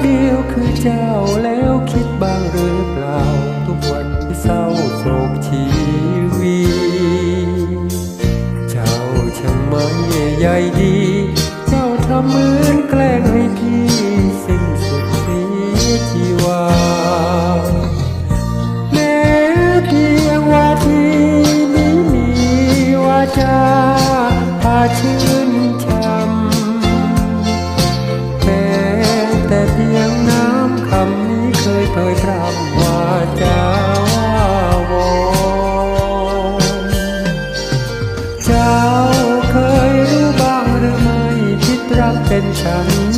เดียวคือเจ้า ใหญ่ดี เจ้าทำเหมือนแกล้งให้พี่สิ้นสุดสีชีวาแม้เพียงว่าที่นี้มีวาจาพาชื่นช้ำแม้แต่เพียงน้ำคำนี้เคยเผยพร่ำวาจา some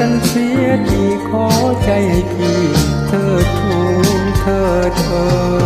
กันเสียที่ขอใจให้พี่เธอทูลเธอเธอ